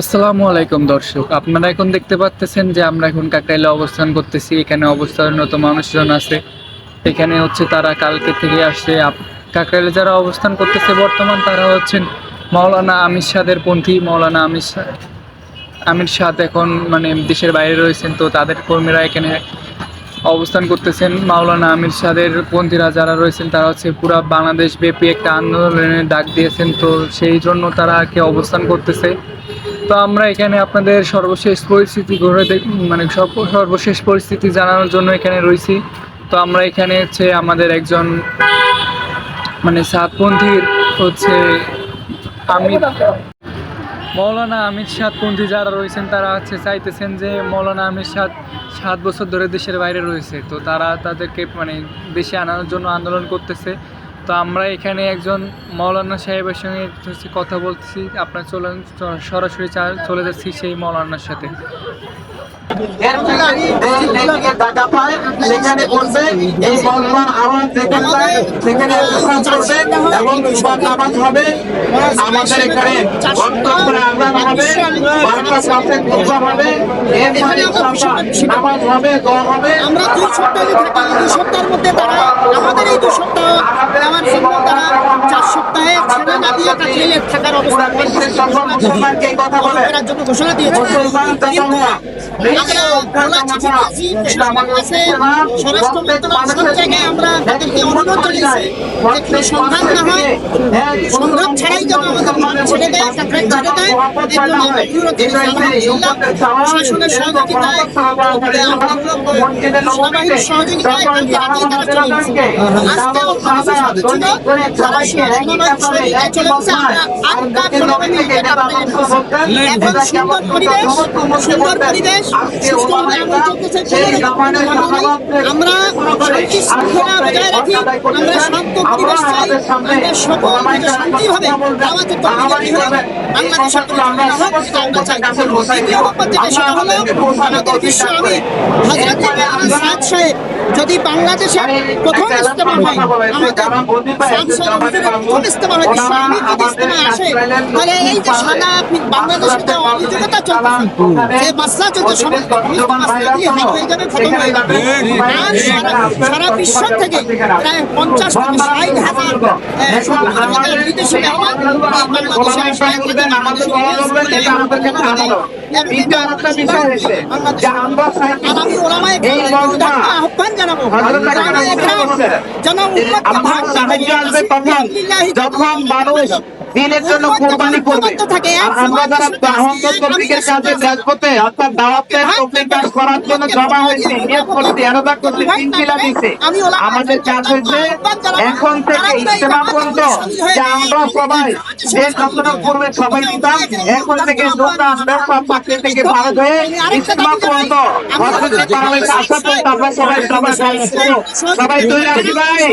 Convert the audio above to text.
আসসালামু আলাইকুম দর্শক, আপনারা এখন দেখতে পাচ্তেছেন যে আমরা এখন কাকরাইলে অবস্থান করতেছি, এখানে অবস্থানরত মানুষজন আছে। এখানে হচ্ছে তারা কালকে থেকে আসছে কাকরাইলে যারা অবস্থান করতেছে বর্তমান তারা হচ্ছেন মাওলানা আমির সাদের পন্থী মাওলানা আমির আমির সাদ এখন মানে দেশের বাইরে রয়েছেন, তো তাদের কর্মীরা এখানে অবস্থান করতেছেন। মাওলানা আমির সাদের পন্থীরা যারা রয়েছেন, তারা হচ্ছে পুরো বাংলাদেশ ব্যাপী একটা আন্দোলনের ডাক দিয়েছেন, তো সেই জন্য তারা কি অবস্থান করতেছে। তো আমরা এখানে আপনাদের সর্বশেষ পরিস্থিতি ঘুরে মানে সর্বশেষ পরিস্থিতি জানানোর জন্য এখানে রয়েছি। তো আমরা এখানে হচ্ছে আমাদের একজন মানে সাতপন্থীর হচ্ছে আমি মৌলানা আমির সাতপন্থী যারা রয়েছেন, তারা হচ্ছে চাইতেছেন যে মৌলানা আমির সাত সাত বছর ধরে দেশের বাইরে রয়েছে। তো তারা তাদেরকে মানে দেশে আনানোর জন্য আন্দোলন করতেছে। তো আমরা এখানে একজন মৌলানা সাহেবের সঙ্গে হচ্ছে কথা বলতেছি। আপনার চলেন, সরাসরি চলে যাচ্ছি সেই মৌলানার সাথে। সেখানে আমাদের এখানে আমরা সপ্তাহের মধ্যে তারা এই সপ্তাহ আমার জন্য তারা সপ্তাহে ছেড়ে না দিয়ে কাটিয়ে থাকার অবস্থা মুসলমানকে এই কথা বলে। জন্য ঘোষণা দিয়েছে। মুসলমান স্বরাষ্ট্র মন্ত্রণালয় সব জায়গায় আমরা তাদেরকে অনুরোধ জানিয়েছি যে না হয়। সংঘাত ছাড়াই যেন আমাদের ছেড়ে দেয় চাকরি ছেড়ে দেয় আলহামদুলিল্লাহ প্রশাসনের সহযোগিতায় সেনাবাহিনীর সহযোগিতায় কালকে রাতেই তারা চলে গেছে আজকেও আমাদের ছিল। তারা সেনাবাহিনীর সহযোগিতায় চলে গেছে আমরা আর কাজ করবে না এটা আপনাদের এখন সুন্দর পরিবেশ সুন্দর পরিবেশ সুস্থ এমন চলতেছে আমরা শৃঙ্খলা বজায় রাখি। আমরা শান্ত পরিবেশ চাই। আমরা সকল শান্তিভাবে আমাদের তরফে বাংলাদেশের কোনো ঝামেলা হোক এটা আমরা চাই। দ্বিতীয় ব্যাপার যেটা সেটা হলো আমাদের বিশ্ব আমি হজরত সাদ সাহেব যদি বাংলাদেশের প্রথম ইস্তেমা হয় আমাদের সাদ সাহেব প্রথম ইস্তেমা হয় আমি যদি আসে তাহলে এই যে সাদা বাংলাদেশে যে অভিযোগতা চলতেছে যে মাসলা চলছে সমস্ত মাসলা দিয়ে হাই হয়ে যাবে খতম হয়ে যাবে আর সারা- বিশ্ব থেকে প্রায় পঞ্চাশ থেকে ষাট হাজার বিদেশি মেহমান বাংলাদেশে আমাদের ওলামায়ে আহ্বান জানাব যেন ভাগ যখন মানুষ দিনের জন্য কোরবানি করবে আর আমরা যারা দাওয়াত তবলিগের কাজে রাজপথে অর্থাৎ দাওয়াতের তবলিগ কাজ করার জন্য জমা হয়েছে নিয়োগ করতে এরদা করতে তিনটিলা দিছে আমাদের কাজ হয়েছে এখন থেকে ইজতেমা পর্যন্ত যে আমরা সবাই যে কখনো পূর্বে সবাই দিতাম এখন থেকে আমরা সব পাখির থেকে ভারত হয়ে ইজতেমা পর্যন্ত বাংলাদেশ আসা পর্যন্ত আমরা সবাই সবাই সবাই তৈরি আছি ভাই।